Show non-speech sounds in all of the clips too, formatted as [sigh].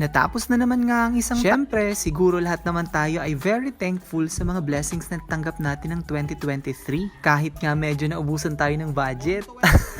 Natapos na naman nga ang isang Siyempre, siguro lahat naman tayo ay very thankful sa mga blessings na tanggap natin ng 2023. Kahit nga medyo naubusan tayo ng budget.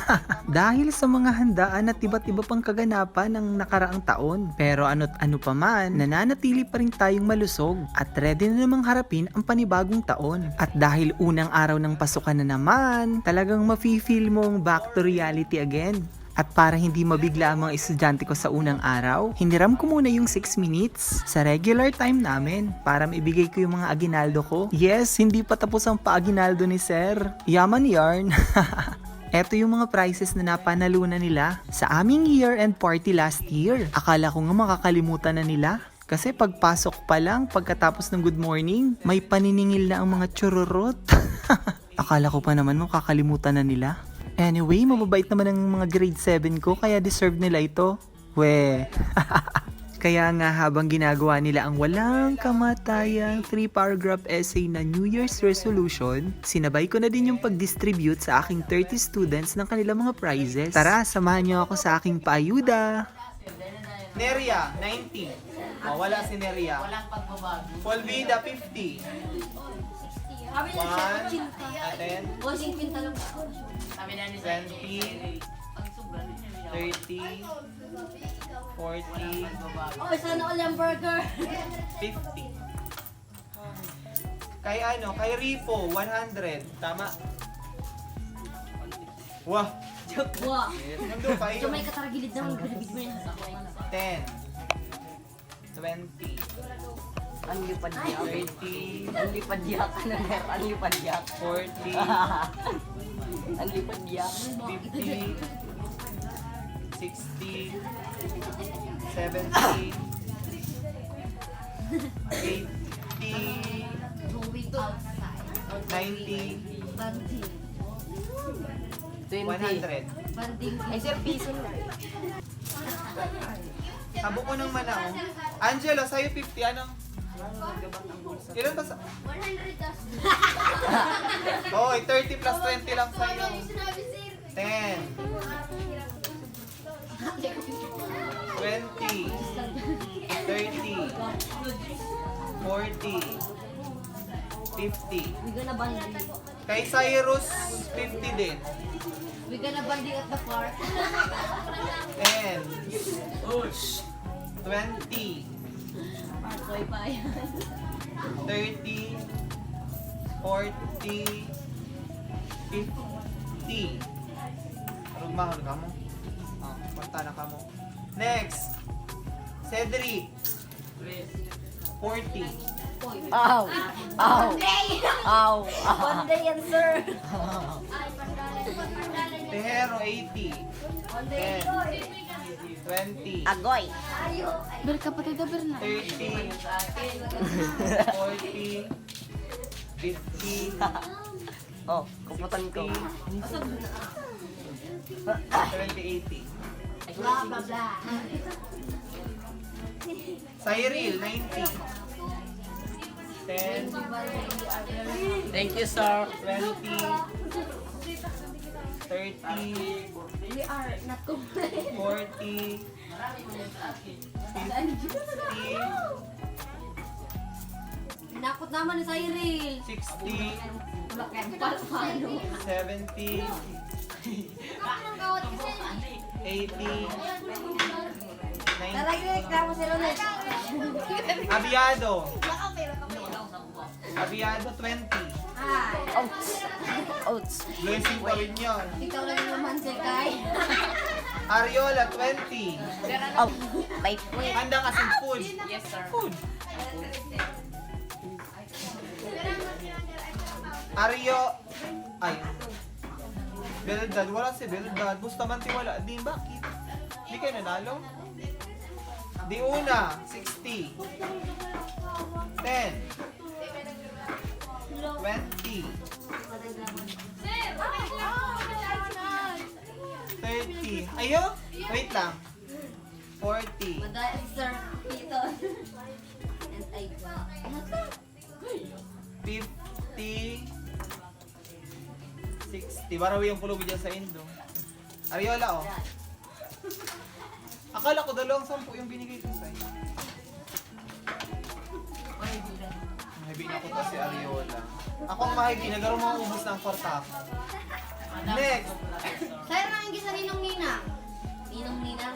[laughs] Dahil sa mga handaan at iba't iba pang kaganapan ng nakaraang taon. Pero ano't ano pa man, nananatili pa rin tayong malusog at ready na namang harapin ang panibagong taon. At dahil unang araw ng pasukan na naman, talagang mafe-feel mong back to reality again. At para hindi mabigla ang mga estudyante ko sa unang araw, hiniram ko muna yung 6 minutes sa regular time namin para maibigay ko yung mga aginaldo ko. Yes, hindi pa tapos ang pa-aginaldo ni Sir. Yaman yarn. [laughs] Eto yung mga prizes na napanalunan nila sa aming year-end party last year. Akala ko nga makakalimutan na nila. Kasi pagpasok pa lang, pagkatapos ng good morning, may paniningil na ang mga chururot. [laughs] Akala ko pa naman makakalimutan na nila. Anyway, mababait naman ang mga grade 7 ko kaya deserve nila ito. We. [laughs] kaya nga habang ginagawa nila ang walang kamatayang 3-paragraph essay na New Year's resolution, sinabay ko na din yung pag-distribute sa aking 30 students ng kanilang mga prizes. Tara, samahan niyo ako sa aking paayuda. Neria, 90. Oh, wala si Neria. Walang pagbabago. Polvida, 50. One, siya, chinta. aten, Bossing pinta lang. Sabi na ni Sir, 20, pag sobra rin niya, 30, 40, Oh, sana all yung burger. 50. Kay ano, kay Ripo, 100. Tama. Wah, Wow. nandun pa yun. may kataragilid naman, bilibid mo yan. 10, 20, Ang lipad niya. 30, Ang lipad niya. Ano mer? Ang lipad niya. 40, Ang lipad niya. 50, 60, 70, 80, Going outside. 90, Banding. 20. 100. Banding. Ay, sir, piso na. Tabo ko ng manao. Angelo, sa'yo 50. Anong? Ilan ba sa... 100 das. Oh, 30 plus 20 lang sa'yo. 10, 20, 30, 40, 50. We gonna banding. Kay Cyrus, 50 din. We gonna banding at the park. 10, 20, Parkoy pa yan. 30, 40, 50. Arog mahal ka mo. Ah, punta na ka mo. Next. Cedric. 40. Ow! Ow! Ow! One day yan, sir. Tejero, 80. 10, 20, Agoy! Ber kapatid na ber na. 30, 40, 50, Oh, kuputan ko. 70, 80. Blah, blah, blah. Cyril, 90. 10, Thank you, sir. 20, 30, We are not complete. 40, 50, Nakot naman ni Cyril. 60, Bakit pala paano? 70, 80, 90. Talagang reklamo si. Abiado. Abiado 20. Ouch! Ouch! Blessing pa rin yun. ikaw lang naman si Kai. [laughs] Ariola 20. Oh, may point. Handa kasi food. Yes, sir. Food. Ario. Ay. Beldad. Wala si Beldad. Bustamante wala. Di bakit? Di kayo nanalo? Di una. 60. 10. 20. 30. Ayo? Wait lang. 40. Madahil sir, Tito. And I? 50, 60. Barawi yung pulubi dyan sa Indo. Ariola, oh. Akala ko dalawang sampu yung binigay ko sa'yo. Ko to si Ariola. Ako ang mahigi, nagaro mga ubos ng kwarta ko. Next! Sir, nanging gisa ninong nina. Ninong nina.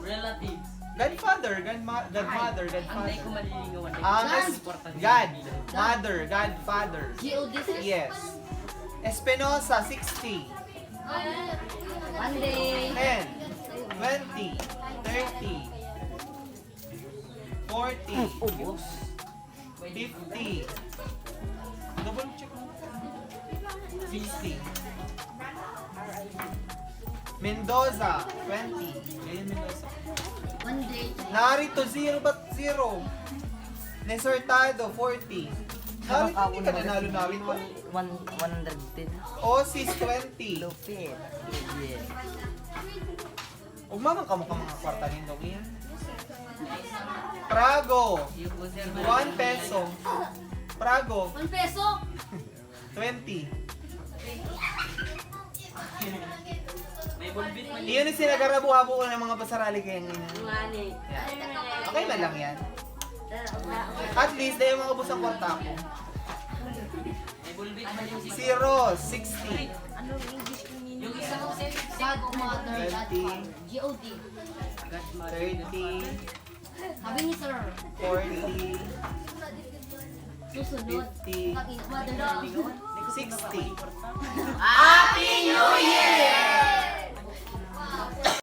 Relatives. Godfather, godma- godmother, Anday ko godfather. maliligawan. God. es- God, mother, godfather. G.O.D. sis. Yes. Espinosa, 60. Monday. 10, 20, 30, 40, Ubos. 50. Double check mo. 60. Mendoza, 20. Ganyan Mendoza. Monday. Narito, 0 ba't 0? Nesortado, 40. Narito, hindi ka nanalo namin. One, 110. Osis, 20. Lupit. Yes. Ugmamang ka mo ka mga kwarta nindong iyan. Prago, 1 peso. Prago, 1 peso. 20. May bulbit man Iyon yung sinagarabu-habo ko ng mga pasarali kayo ngayon. Yan. Okay na lang yan. At least, dahil mga ubos ang kwarta ko. May bulbit man yung si Zero, 60. Ano English? Yung isa ko Godmother. Godfather. G.O.D. 30, Sabi ni sir. 40, Susunod. 50, Pag-mother. 60. Happy New Year!